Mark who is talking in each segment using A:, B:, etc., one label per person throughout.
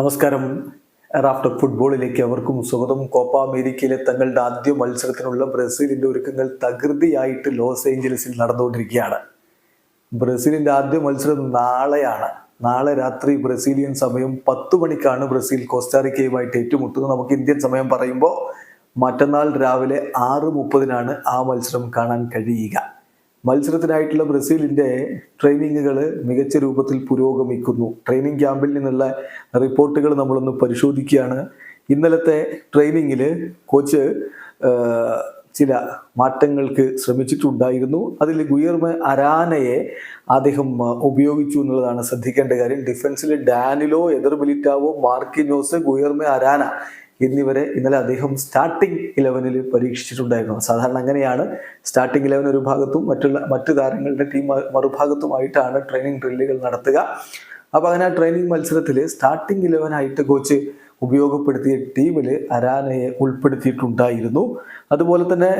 A: നമസ്കാരം. റാഫ്റ്റർ ഫുട്ബോളിലേക്ക് അവർക്കും സ്വാഗതം. കോപ്പ അമേരിക്കയിലെ തങ്ങളുടെ ആദ്യ മത്സരത്തിനുള്ള ബ്രസീലിന്റെ ഒരുക്കങ്ങൾ തകൃതിയായിട്ട് ലോസ് ഏഞ്ചലസിൽ നടന്നുകൊണ്ടിരിക്കുകയാണ്. ബ്രസീലിന്റെ ആദ്യ മത്സരം നാളെയാണ്. നാളെ രാത്രി ബ്രസീലിയൻ സമയം പത്ത് മണിക്കാണ് ബ്രസീൽ കോസ്റ്റാറിക്കയുമായിട്ട് ഏറ്റുമുട്ടുന്നത്. നമുക്ക് ഇന്ത്യൻ സമയം പറയുമ്പോൾ മറ്റന്നാൾ രാവിലെ ആറ് മുപ്പതിനാണ് ആ മത്സരം കാണാൻ കഴിയുക. മത്സരത്തിനായിട്ടുള്ള ബ്രസീലിന്റെ ട്രെയിനിങ്ങുകൾ മികച്ച രൂപത്തിൽ പുരോഗമിക്കുന്നു. ട്രെയിനിങ് ക്യാമ്പിൽ നിന്നുള്ള റിപ്പോർട്ടുകൾ നമ്മളൊന്ന് പരിശോധിക്കുകയാണ്. ഇന്നലത്തെ ട്രെയിനിങ്ങിൽ കോച്ച് ചില മാറ്റങ്ങൾക്ക് ശ്രമിച്ചിട്ടുണ്ടായിരുന്നു. അതിൽ ഗുയർമ അരാനയെ അദ്ദേഹം ഉപയോഗിച്ചു എന്നുള്ളതാണ് ശ്രദ്ധിക്കേണ്ട കാര്യം. ഡിഫൻസിൽ Danilo Eder Militao Marquinhos Guilherme Arana എന്നിവരെ ഇന്നലെ അദ്ദേഹം സ്റ്റാർട്ടിംഗ് ഇലവനിൽ പരീക്ഷിച്ചിട്ടുണ്ടായിരുന്നു. സാധാരണ അങ്ങനെയാണ്. സ്റ്റാർട്ടിംഗ് ഇലവൻ ഒരു ഭാഗത്തും മറ്റുള്ള മറ്റു താരങ്ങളുടെ ടീം മറുഭാഗത്തുമായിട്ടാണ് ട്രെയിനിങ് ഡ്രില്ലുകൾ നടത്തുക. അപ്പോൾ അങ്ങനെ ആ ട്രെയിനിങ് മത്സരത്തിൽ സ്റ്റാർട്ടിംഗ് ഇലവനായിട്ട് കോച്ച് ഉപയോഗപ്പെടുത്തിയ ടീമിൽ അരാനയെ ഉൾപ്പെടുത്തിയിട്ടുണ്ടായിരുന്നു. അതുപോലെ തന്നെ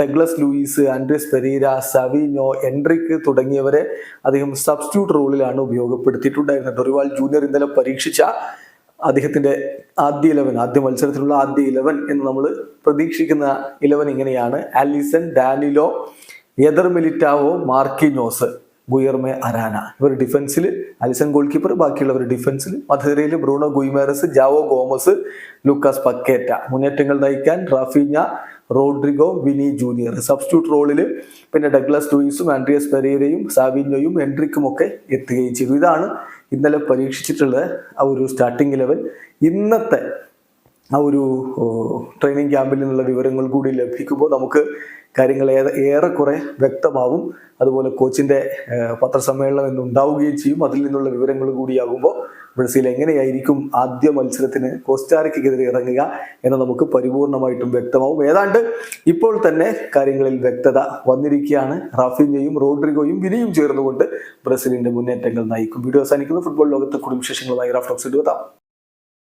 A: Douglas Luiz Andreas Pereira Savinho Endrick തുടങ്ങിയവരെ അദ്ദേഹം സബ്സ്റ്റിറ്റ്യൂട്ട് റോളിലാണ് ഉപയോഗപ്പെടുത്തിയിട്ടുണ്ടായിരുന്നത്. ഡൊറിവാൾ ജൂനിയർ ഇന്നലെ പരീക്ഷിച്ച അദ്ദേഹത്തിന്റെ ആദ്യ ഇലവൻ ആദ്യ മത്സരത്തിലുള്ള ആദ്യ ഇലവൻ എന്ന് നമ്മൾ പ്രതീക്ഷിക്കുന്ന ഇലവൻ ഇങ്ങനെയാണ്. Alisson Danilo Eder Militao Marquinhos Guilherme Arana. ഇവർ ഡിഫൻസിൽ അലിസൺ ഗോൾ കീപ്പർ ബാക്കിയുള്ളവർ ഡിഫൻസിൽ മധുരയിൽ Bruno Guimaraes Joao Gomes Lucas Paqueta. മുന്നേറ്റങ്ങൾ നയിക്കാൻ Raphinha Rodrygo Vini Junior. Substitute റോളിൽ പിന്നെ ഡഗ്ലസ് ലൂയിസും ആൻഡ്രിയസ് പെരേരയും സാവിന്യോയും എൻട്രിക്കും ഒക്കെ എത്തുകയും ചെയ്തു. ഇതാണ് ഇന്നലെ പരീക്ഷിച്ചിട്ടുള്ള ആ ഒരു സ്റ്റാർട്ടിംഗ് ലെവൽ ഇന്നത്തെ ആ ഒരു ട്രെയിനിങ് ക്യാമ്പിൽ നിന്നുള്ള വിവരങ്ങൾ കൂടി ലഭിക്കുമ്പോൾ നമുക്ക് കാര്യങ്ങൾ ഏറെ ഏറെക്കുറെ വ്യക്തമാവും. അതുപോലെ കോച്ചിന്റെ പത്രസമ്മേളനം എന്നുണ്ടാവുകയും ചെയ്യും. അതിൽ നിന്നുള്ള വിവരങ്ങൾ കൂടിയാകുമ്പോൾ ബ്രസീൽ എങ്ങനെയായിരിക്കും ആദ്യ മത്സരത്തിന് കോസ്റ്റാറിക്കെതിരെ ഇറങ്ങുക എന്ന് നമുക്ക് പരിപൂർണമായിട്ടും വ്യക്തമാവും. ഏതാണ്ട് ഇപ്പോൾ തന്നെ കാര്യങ്ങളിൽ വ്യക്തത വന്നിരിക്കുകയാണ്. റാഫിനെയും റോഡ്രിഗോയും വിനിയും ചേർന്നുകൊണ്ട് ബ്രസീലിന്റെ മുന്നേറ്റങ്ങൾ നയിക്കും. വീഡിയോ അവസാനിക്കുന്നു. ഫുട്ബോൾ ലോകത്തെ കുടുംബ വിശേഷങ്ങളുമായി റാഫ്ലോക്സ് എടുത്താം